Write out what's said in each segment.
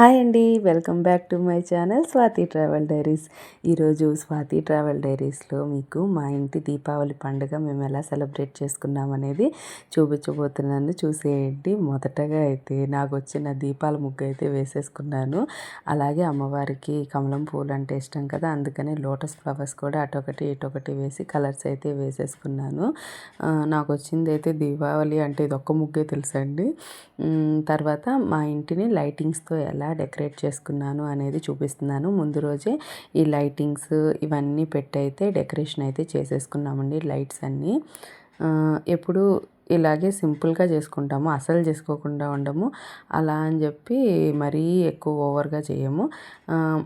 Hi అండి welcome back to my channel Swathi travel diaries. ఈరోజు Swathi travel డైరీస్లో మీకు మా ఇంటి దీపావళి పండుగ మేము ఎలా సెలబ్రేట్ చేసుకున్నాం అనేది చూపించబోతున్నాను. చూసేయండి. మొదటగా అయితే నాకు వచ్చిన దీపాల ముగ్గు అయితే వేసేసుకున్నాను. అలాగే అమ్మవారికి కమలం పూలు అంటే ఇష్టం కదా అందుకని లోటస్ ఫ్లవర్స్ కూడా అటొకటి ఇటొకటి వేసి కలర్స్ అయితే వేసేసుకున్నాను. నాకు వచ్చింది అయితే దీపావళి అంటే ఇది ఒక్క ముగ్గే తెలుసండి. తర్వాత మా ఇంటిని లైటింగ్స్తో ఎలా డెకరేట్ చేసుకున్నాను అనేది చూపిస్తున్నాను. ముందు రోజే ఈ లైటింగ్స్ ఇవన్నీ పెట్టయితే డెకరేషన్ అయితే చేసేసుకున్నామండి లైట్స్ అన్నీ. ఎప్పుడు ఇలాగే సింపుల్గా చేసుకుంటాము అసలు చేసుకోకుండా ఉండము. అలా అని చెప్పి మరీ ఎక్కువ ఓవర్గా చేయము.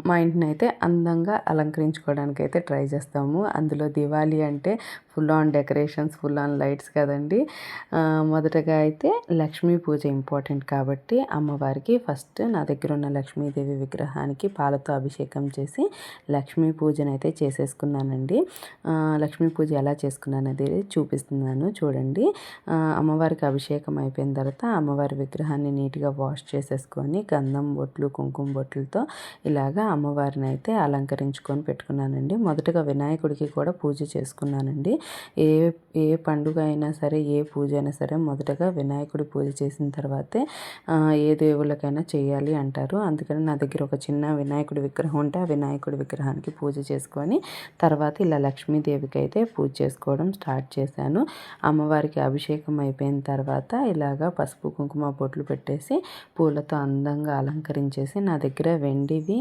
మా ఇంటిని అయితే అందంగా అలంకరించుకోవడానికి అయితే ట్రై చేస్తాము. అందులో దివాళీ అంటే full on decorations full on lights కదండి. మొదటగా అయితే లక్ష్మీ పూజ ఇంపార్టెంట్ కాబట్టి అమ్మవారికి ఫస్ట్ నా దగ్గర ఉన్న లక్ష్మీదేవి విగ్రహానికి పాలతో అభిషేకం చేసి లక్ష్మీ పూజను అయితే చేసేసుకున్నానండి. లక్ష్మీ పూజ ఎలా చేసుకున్నాను అనేది చూపిస్తున్నాను చూడండి. అమ్మవారికి అభిషేకం అయిపోయిన తర్వాత అమ్మవారి విగ్రహాన్ని నీట్గా వాష్ చేసేసుకొని గంధం బొట్లు కుంకుమ బొట్లతో ఇలాగా అమ్మవారిని అయితే అలంకరించుకొని పెట్టుకున్నానండి. మొదటగా వినాయకుడికి కూడా పూజ చేసుకున్నానండి. ఏ ఏ పండుగ అయినా సరే ఏ పూజ అయినా సరే మొదటగా వినాయకుడి పూజ చేసిన తర్వాతే ఏ దేవుళ్ళకైనా చేయాలి అంటారు. అందుకని నా దగ్గర ఒక చిన్న వినాయకుడి విగ్రహం ఉంటే ఆ వినాయకుడి విగ్రహానికి పూజ చేసుకొని తర్వాత ఇలా లక్ష్మీదేవికి అయితే పూజ చేసుకోవడం స్టార్ట్ చేశాను. అమ్మవారికి అభిషేకం అయిపోయిన తర్వాత ఇలాగా పసుపు కుంకుమ బొట్లు పెట్టేసి పూలతో అందంగా అలంకరించేసి నా దగ్గర వెండివి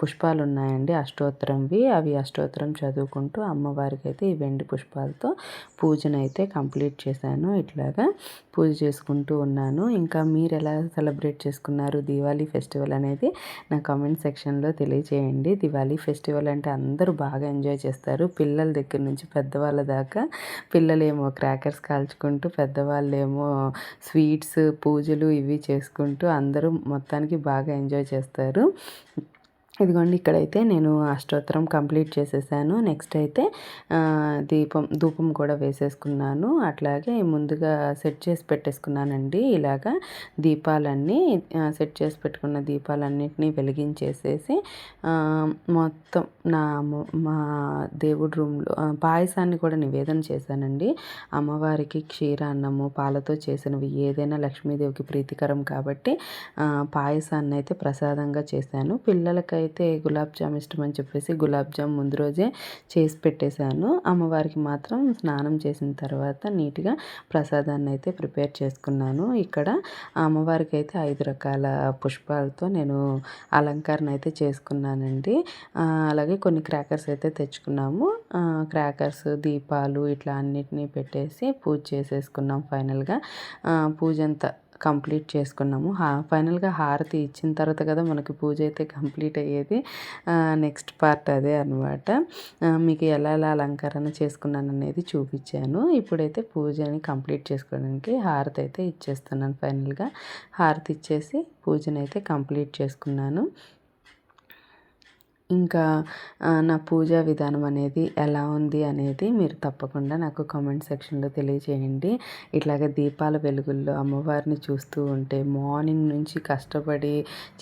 పుష్పాలు ఉన్నాయండి అష్టోత్తరంవి. అవి అష్టోత్తరం చదువుకుంటూ అమ్మవారికి అయితే ఈ వెండి పుష్పాలతో పూజనైతే కంప్లీట్ చేశాను. ఇట్లాగా పూజ చేసుకుంటూ ఉన్నాను. ఇంకా మీరు ఎలా సెలబ్రేట్ చేసుకున్నారు దివాళీ ఫెస్టివల్ అనేది? నా కామెంట్ సెక్షన్లో తెలియచేయండి. దివాళీ ఫెస్టివల్ అంటే అందరూ బాగా ఎంజాయ్ చేస్తారు. పిల్లల దగ్గర నుంచి పెద్దవాళ్ళ దాకా పిల్లలేమో క్రాకర్స్ కాల్చుకుంటూ పెద్దవాళ్ళేమో స్వీట్స్ పూజలు ఇవి చేసుకుంటూ అందరూ మొత్తానికి బాగా ఎంజాయ్ చేస్తారు. ఇదిగోండి ఇక్కడైతే నేను అష్టోత్తరం కంప్లీట్ చేసేసాను. నెక్స్ట్ అయితే దీపం ధూపం కూడా వేసేసుకున్నాను. అట్లాగే ముందుగా సెట్ చేసి పెట్టేసుకున్నానండి. ఇలాగా దీపాలన్నీ సెట్ చేసి పెట్టుకున్న దీపాలన్నింటినీ వెలిగించేసేసి మొత్తం నా మా దేవుడి రూమ్లో పాయసాన్ని కూడా నివేదన చేశానండి. అమ్మవారికి క్షీరాన్నము పాలతో చేసినవి ఏదైనా లక్ష్మీదేవికి ప్రీతికరం కాబట్టి పాయసాన్ని అయితే ప్రసాదంగా చేశాను. పిల్లలకై అయితే గులాబ్ జామ్ ఇష్టం అని చెప్పేసి గులాబ్ జామ్ ముందు రోజే చేసి పెట్టేశాను. అమ్మవారికి మాత్రం స్నానం చేసిన తర్వాత నీట్గా ప్రసాదాన్ని అయితే ప్రిపేర్ చేసుకున్నాను. ఇక్కడ అమ్మవారికి అయితే ఐదు రకాల పుష్పాలతో నేను అలంకరణ అయితే చేసుకున్నానండి. అలాగే కొన్ని క్రాకర్స్ అయితే తెచ్చుకున్నాము. క్రాకర్స్ దీపాలు ఇట్లా అన్నిటినీ పెట్టేసి పూజ చేసేసుకున్నాం ఫైనల్గా. పూజ అంతా కంప్లీట్ చేసుకున్నాము. హా ఫైనల్గా హారతి ఇచ్చిన తర్వాత కదా మనకి పూజ అయితే కంప్లీట్ అయ్యేది. నెక్స్ట్ పార్ట్ అదే అనమాట మీకు ఎలా ఎలా అలంకరణ చేసుకున్నాను అనేది చూపించాను. ఇప్పుడైతే పూజని కంప్లీట్ చేసుకోవడానికి హారతి అయితే ఇచ్చేస్తున్నాను ఫైనల్గా. హారతి ఇచ్చేసి పూజనైతే అయితే కంప్లీట్ చేసుకున్నాను. ఇంకా నా పూజా విధానం అనేది ఎలా ఉంది అనేది మీరు తప్పకుండా నాకు కామెంట్ సెక్షన్లో తెలియజేయండి ఇట్లాగే దీపాల వెలుగుల్లో అమ్మవారిని చూస్తూ ఉంటే మార్నింగ్ నుంచి కష్టపడి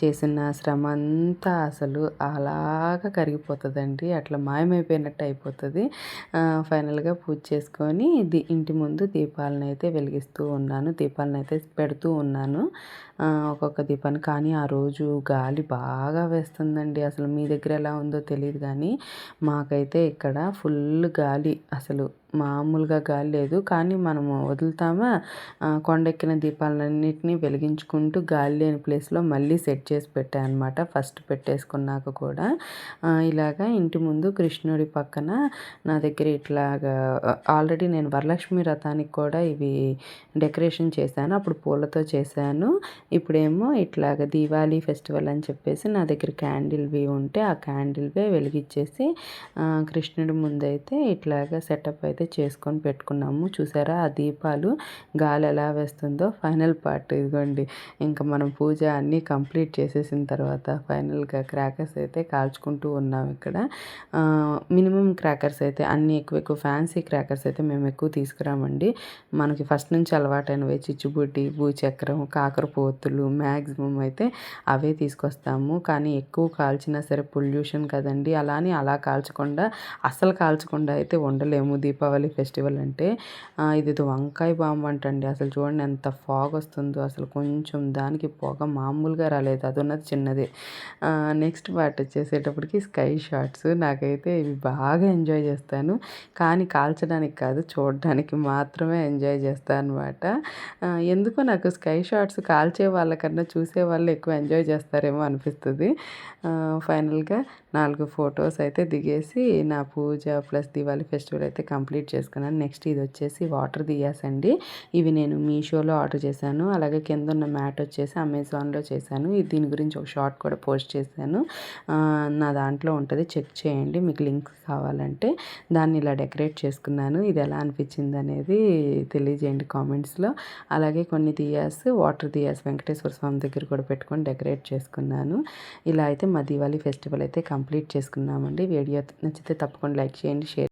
చేసిన శ్రమ అంతా అసలు అలాగా కరిగిపోతుందండి. అట్లా మాయమైపోయినట్టు అయిపోతుంది. ఫైనల్గా పూజ చేసుకొని ఇంటి ముందు దీపాలను అయితే వెలిగిస్తూ ఉన్నాను. దీపాలను అయితే పెడుతూ ఉన్నాను. ఒక్కొక్క దీపాన్ని. కానీ ఆ రోజు గాలి బాగా వేస్తుందండి. అసలు మీ దగ్గర ఎలా ఉందో తెలియదు కానీ మాకైతే ఇక్కడ ఫుల్ గాలి అసలు మామూలుగా గాలి లేదు. కానీ మనము వదులుతామా? కొండెక్కిన దీపాలన్నింటినీ వెలిగించుకుంటూ గాలి లేని ప్లేస్లో మళ్ళీ సెట్ చేసి పెట్టాను అనమాట ఫస్ట్ పెట్టేసుకున్నాక కూడా. ఇలాగా ఇంటి ముందు కృష్ణుడి పక్కన నా దగ్గర ఇట్లాగా ఆల్రెడీ నేను వరలక్ష్మి రథానికి కూడా ఇవి డెకరేషన్ చేశాను. అప్పుడు పూలతో చేశాను. ఇప్పుడేమో ఇట్లాగ దీవాళీ ఫెస్టివల్ అని చెప్పేసి నా దగ్గర క్యాండిల్వి ఉంటే ఆ క్యాండిల్వే వెలిగించేసి కృష్ణుడి ముందైతే ఇట్లాగా సెటప్ అయితే అయితే చేసుకొని పెట్టుకున్నాము. చూసారా? ఆ దీపాలు గాలి ఎలా వేస్తుందో ఫైనల్ పార్ట్ ఇదిగోండి. ఇంకా మనం పూజ అన్నీ కంప్లీట్ చేసేసిన తర్వాత ఫైనల్గా క్రాకర్స్ అయితే కాల్చుకుంటూ ఉన్నాం ఇక్కడ. మినిమం క్రాకర్స్ అయితే అన్ని ఎక్కువ ఎక్కువ ఫ్యాన్సీ క్రాకర్స్ అయితే మేము ఎక్కువ తీసుకురామండి. మనకి ఫస్ట్ నుంచి అలవాటైనవి చిచ్చుబుడ్డి భూచక్రం కాకరపోతులు మ్యాక్సిమం అయితే అవే తీసుకొస్తాము. కానీ ఎక్కువ కాల్చినా సరే పొల్యూషన్ కదండి. అలా అని అలా కాల్చకుండా అస్సలు కాల్చకుండా అయితే ఉండలేము దీపావళి ఫెస్టివల్ అంటే ఇది వంకాయ బాంబు అంటండి. అసలు చూడండి ఎంత ఫాగ్ వస్తుందో అసలు కొంచెం దానికి పొగ మామూలుగా రాలేదు. అది ఉన్నది చిన్నది నెక్స్ట్ పార్ట్ వచ్చేసేటప్పటికి స్కై షాట్స్. నాకైతే ఇవి బాగా ఎంజాయ్ చేస్తాను. కానీ కాల్చడానికి కాదు చూడడానికి మాత్రమే ఎంజాయ్ చేస్తాను అనమాట ఎందుకో నాకు స్కై షాట్స్ కాల్చే వాళ్ళకన్నా చూసే వాళ్ళు ఎక్కువ ఎంజాయ్ చేస్తారేమో అనిపిస్తుంది. ఫైనల్గా నాలుగు ఫొటోస్ అయితే దిగేసి నా పూజ ప్లస్ దివాళీ ఫెస్టివల్ అయితే కంప్లీట్ చేసుకున్నాను. నెక్స్ట్ ఇది వచ్చేసి వాటర్ దియాస్ అండి ఇవి నేను మీషోలో ఆర్డర్ చేశాను. అలాగే కింద ఉన్న మ్యాట్ వచ్చేసి అమెజాన్లో చేశాను. దీని గురించి ఒక షార్ట్ కూడా పోస్ట్ చేశాను. నా దాంట్లో ఉంటుంది. చెక్ చేయండి. మీకు లింక్స్ కావాలంటే దాన్ని ఇలా డెకరేట్ చేసుకున్నాను. ఇది ఎలా అనిపించింది అనేది తెలియజేయండి కామెంట్స్లో. అలాగే కొన్ని దియాస్ వాటర్ దియాస్ వెంకటేశ్వర స్వామి దగ్గర కూడా పెట్టుకొని డెకరేట్ చేసుకున్నాను. ఇలా అయితే మా దివాళీ ఫెస్టివల్ అయితే కంప్లీట్ చేసుకున్నామండి. వీడియో నచ్చితే తప్పకుండా లైక్ చేయండి షేర్